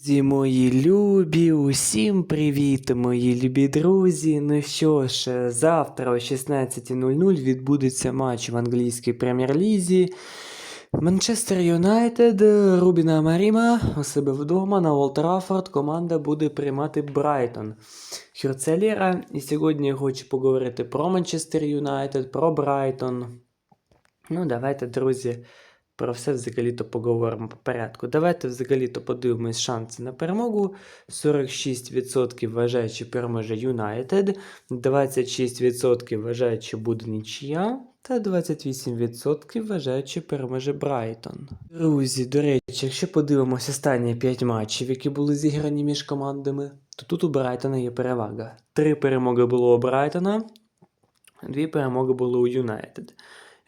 Друзі, мої любі, усім привіт, мої любі друзі. Ну що ж, завтра о 16.00 відбудеться матч в англійській прем'єр-лізі. Манчестер Юнайтед, Рубіна Маріма у себе вдома на Олд Траффорд команда буде приймати Брайтон. Хюрцелєра. І сьогодні я хочу поговорити про Манчестер Юнайтед, про Брайтон. Ну, давайте, друзі, про все взагалі-то поговоримо по порядку. Давайте взагалі-то подивимось шанси на перемогу. 46% вважають, що переможе Юнайтед, 26% вважають, що буде нічия, та 28% вважають, що переможе Брайтон. Друзі, до речі, якщо подивимося останні 5 матчів, які були зіграні між командами, то тут у Брайтона є перевага. Три перемоги було у Брайтона, дві перемоги були у Юнайтед.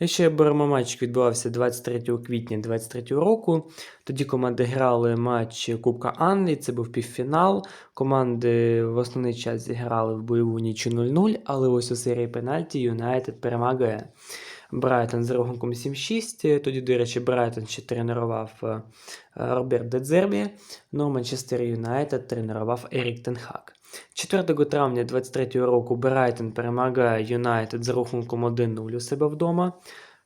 Якщо беремо матч, відбувався 23 квітня 2023 року, тоді команди грали матч Кубка Англії, це був півфінал. Команди в основний час зіграли в бойову ніч 0-0, але ось у серії пенальті Юнайтед перемагає. Брайтон з рахунком 7-6. Тоді, до речі, Брайтон ще тренував е, Роберт Дедзербі, ну Манчестер Юнайтед тренував Ерік Тенхак. 4 травня 2023 року Брайтон перемагає Юнайтед з рахунком 1-0 у себе вдома.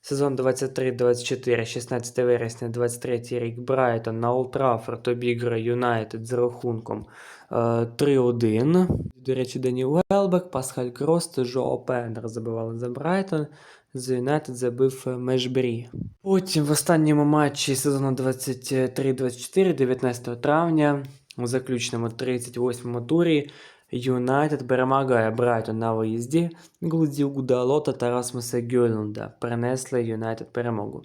Сезон 23-24, 16 вересня 23 рік Брайтон на Олд Траффорд обіграє Юнайтед з рахунком е, 3-1. До речі, Дані Уелбек, Пасхаль Крос та Жоо Пендер забивали за Брайтон. За Юнайтед забив е, Межбрі. Потім в останньому матчі сезону 23-24, 19 травня, у заключному 38-му турі, Юнайтед перемагає Брайтон на виїзді. Глудів Гудалота та Расмуса Гюльнда принесли Юнайтед перемогу.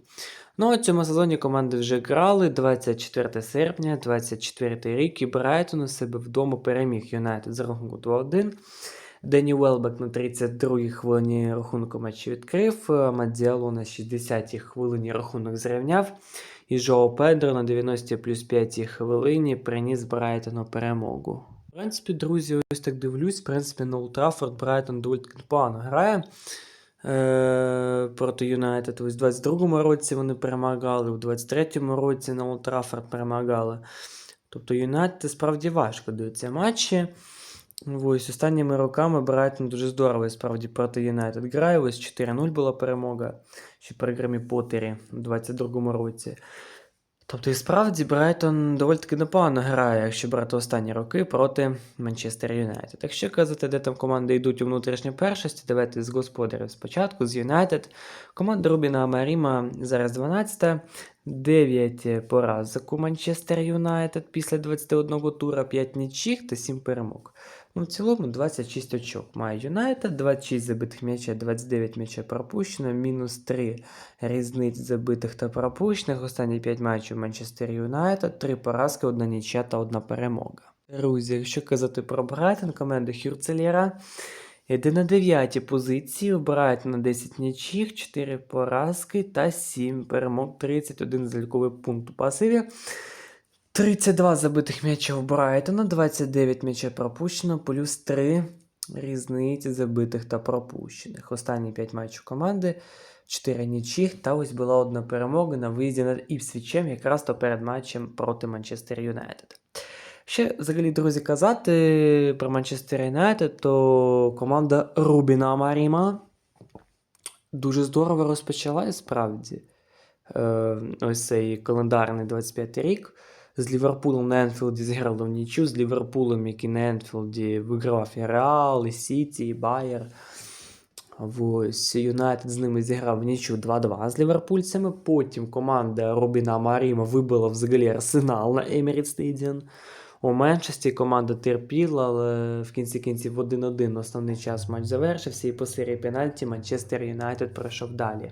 Ну, у цьому сезоні команди вже грали 24 серпня, 24 рік, і Брайтон у себе вдома переміг Юнайтед з рахунку 2-1. Дені Велбек на 32-й хвилині рахунку матчі відкрив, Мадіало на 60-й хвилині рахунок зрівняв, і Жоо Педро на 90 плюс 5 хвилині приніс Брайтону перемогу. В принципі, друзі, ось так дивлюсь, в принципі, на Олд Траффорд Брайтон доволі непогано грає. Е, проти Юнайтед. Ось у 22-му році вони перемагали, у 23-му році на Олд Траффорд перемагали. Тобто Юнайтед справді важко даються матчі. Ось останніми роками Брайтон дуже здорово справді проти Юнайтед грає. Ось 4-0 була перемога ще при Гремі Поттері у 22-му році. Тобто, і справді Брайтон доволі таки непогано грає, якщо брати останні роки проти Манчестер Юнайтед. Якщо казати, де там команди йдуть у внутрішню першості, давайте з господарів спочатку, з Юнайтед. Команда Рубіна Амаріма зараз 12 9 поразок у Манчестер Юнайтед після 21 тура, 5 нічих та 7 перемог. Ну, в цілому 26 очок має Юнайтед, 26 забитих м'яча, 29 м'яча пропущено, мінус 3 різниць забитих та пропущених. Останні 5 матчів Манчестер Юнайтед, 3 поразки, 1 нічя та 1 перемога. Друзі, якщо казати про Брайтон, команда Хюрцелєра йде на 9 позиції, Брайтон на 10 нічих, 4 поразки та 7 перемог, 31 заліковий пункт у пасиві. 32 забитих м'яча у Брайтона, 29 м'яча пропущено, плюс 3 різниці забитих та пропущених. Останні 5 матчів команди, 4 нічих, та ось була одна перемога на виїзді над Іпсвічем, якраз то перед матчем проти Манчестер Юнайтед. Ще взагалі, друзі, казати про Манчестер Юнайтед, то команда Рубіна Маріма дуже здорово розпочала і справді. Е, ось цей календарний 25 рік. З Ліверпулем на Енфілді зіграли в нічю, з Ліверпулем, який на Енфілді вигравав і Реал, і Сіті, і Байер. Ось Юнайтед з ними зіграв в нічю 2-2 з ліверпульцями. Потім команда Робіна Маріма вибила взагалі арсенал на Еміріт Стадіон. У Менчесті команда терпіла, але в кінці кінців 1-1 основний час матч завершився, і по серії пенальті Манчестер Юнайтед пройшов далі.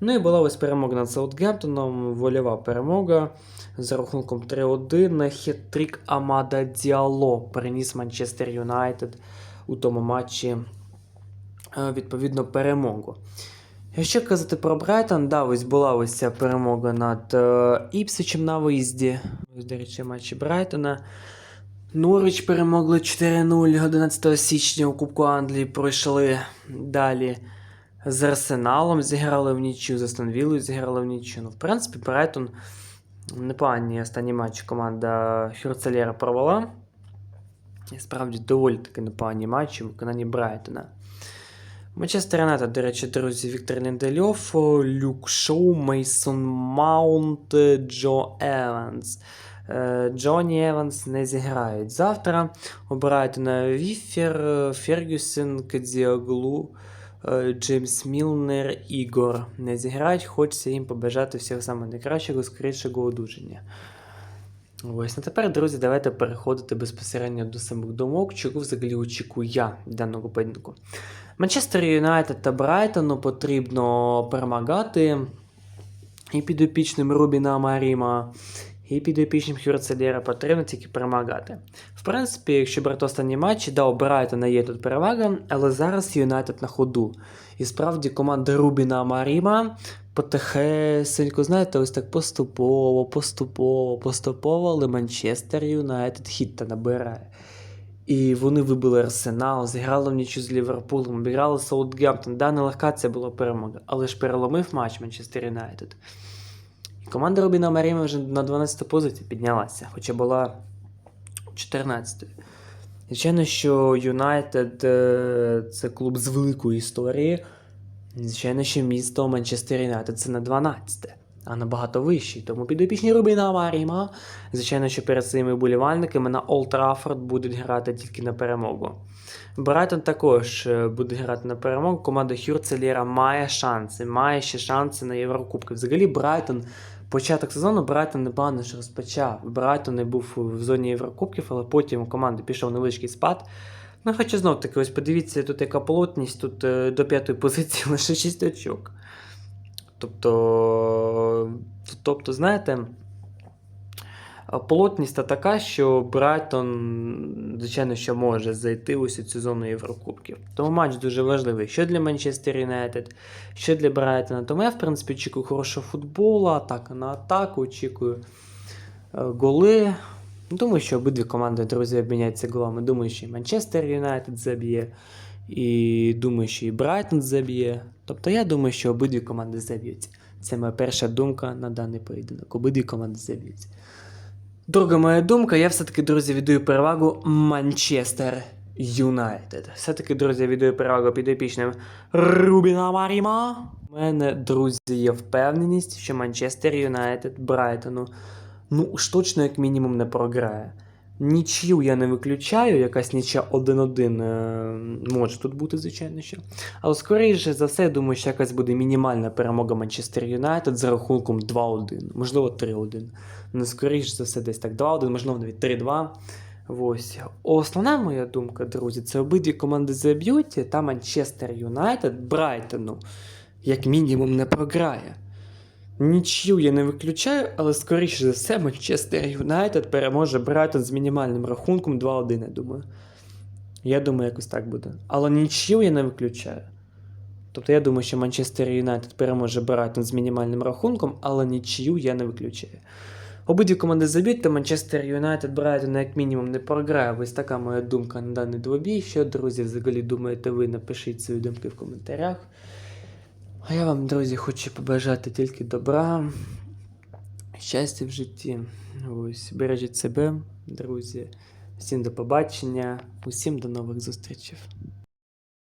Ну і була ось перемога над Саутгемптоном, вольова перемога з рахунком 3-1. Хет-трик Амада Діало переніс Манчестер Юнайтед у тому матчі е, відповідно перемогу. Якщо казати про Брайтон, да, ось була ось ця перемога над е, Іпсичем на виїзді. Ось, до речі, матчі Брайтона. Норвіч перемогли 4-0 11 січня у Кубку Англії. Пройшли далі з Арсеналом, зіграли в нічю, з Астон Віллою зіграли в нічю. Ну, в принципі, Брайтон Непогані останній матч команда Хюрцелєра провела. І справді доволі таки непогані матчі в виконанні Брайтона. Манчестер Юнайтед, до речі, друзі, Віктор Ліндельов, Люк Шоу, Мейсон Маунт, Джо Еванс. Е, Джоні Еванс не зіграють завтра. У Брайтона Віфер, Фергюсен, Кадзіаглу, е, Джеймс Мілнер, Ігор не зіграють. Хочеться їм побажати всього самого найкращого, скорішого одужання. Ось, ну тепер, друзі, давайте переходити безпосередньо до самих думок, чого взагалі очікую я в даному поєдинку. Манчестер Юнайтед та Брайтону потрібно перемагати і підопічним Рубіна Маріма, і підопічним Хюрцелєра потрібно тільки перемагати. В принципі, якщо брати останні матчі, да, у Брайтона є тут перевага, але зараз Юнайтед на ходу. І справді команда Рубіна Маріма потихесенько, знаєте, ось так поступово, поступово, поступово, але Манчестер Юнайтед хід та набирає. І вони вибили Арсенал, зіграли в нічу з Ліверпулем, обіграли Саутгемптон. Да, нелегка це була перемога, але ж переломив матч Манчестер Юнайтед. І команда Робіна Маріма вже на 12 позицію піднялася, хоча була 14. Звичайно, що Юнайтед е, це клуб з великої історії. Звичайно, що місто Манчестер Юнайтед це не 12, а набагато вищий. Тому підопічні Рубіна Маріма, звичайно, що перед своїми болівальниками на Олд Траффорд будуть грати тільки на перемогу. Брайтон також е, буде грати на перемогу. Команда Хюрцелєра має шанси, має ще шанси на Єврокубки. Взагалі, Брайтон, початок сезону Брайтон непогано ж розпочав. Брайтон не був в зоні Єврокубків, але потім у команди пішов невеличкий спад. Ну, хоча знов таки, ось подивіться, тут яка плотність, тут е, до п'ятої позиції лише 6 очок. Тобто, тобто, знаєте, а плотність та така, що Брайтон, звичайно, що може зайти ось у цю зону Єврокубків. Тому матч дуже важливий. Що для Манчестер Юнайтед, що для Брайтона. Тому я, в принципі, очікую хорошого футболу, атака на атаку, очікую е, голи. Думаю, що обидві команди, друзі, обміняються голами. Думаю, що і Манчестер Юнайтед заб'є, і думаю, що і Брайтон заб'є. Тобто я думаю, що обидві команди заб'ють. Це моя перша думка на даний поєдинок. Обидві команди заб'ють. Друга моя думка, я все-таки, друзі, віддаю перевагу Манчестер Юнайтед. Все-таки, друзі, віддаю перевагу підопічним Рубіна Маріма. У мене, друзі, є впевненість, що Манчестер Юнайтед Брайтону ну уж точно як мінімум не програє. Нічию я не виключаю, якась нічя 1-1 е, може тут бути, звичайно що. Але скоріше за все, я думаю, що якась буде мінімальна перемога Манчестер Юнайтед за рахунком 2-1, можливо 3-1. Ну, скоріше за все, десь так 2-1, можливо, навіть 3-2. Ось. Основна моя думка, друзі, це обидві команди заб'ють, та Манчестер Юнайтед Брайтону, як мінімум, не програє. Нічию я не виключаю, але скоріше за все Манчестер Юнайтед переможе Брайтон з мінімальним рахунком 2-1, я думаю. Я думаю, якось так буде. Але нічию я не виключаю. Тобто я думаю, що Манчестер Юнайтед переможе Брайтон з мінімальним рахунком, але нічию я не виключаю. Обидві команди заб'ють, та Манчестер Юнайтед Брайтон як мінімум не програє. Ось така моя думка на даний двобій. Що, друзі, взагалі думаєте ви? Напишіть свої думки в коментарях. А я вам, друзі, хочу побажати тільки добра, щастя в житті. Ось, бережіть себе, друзі. Всім до побачення, усім до нових зустрічей.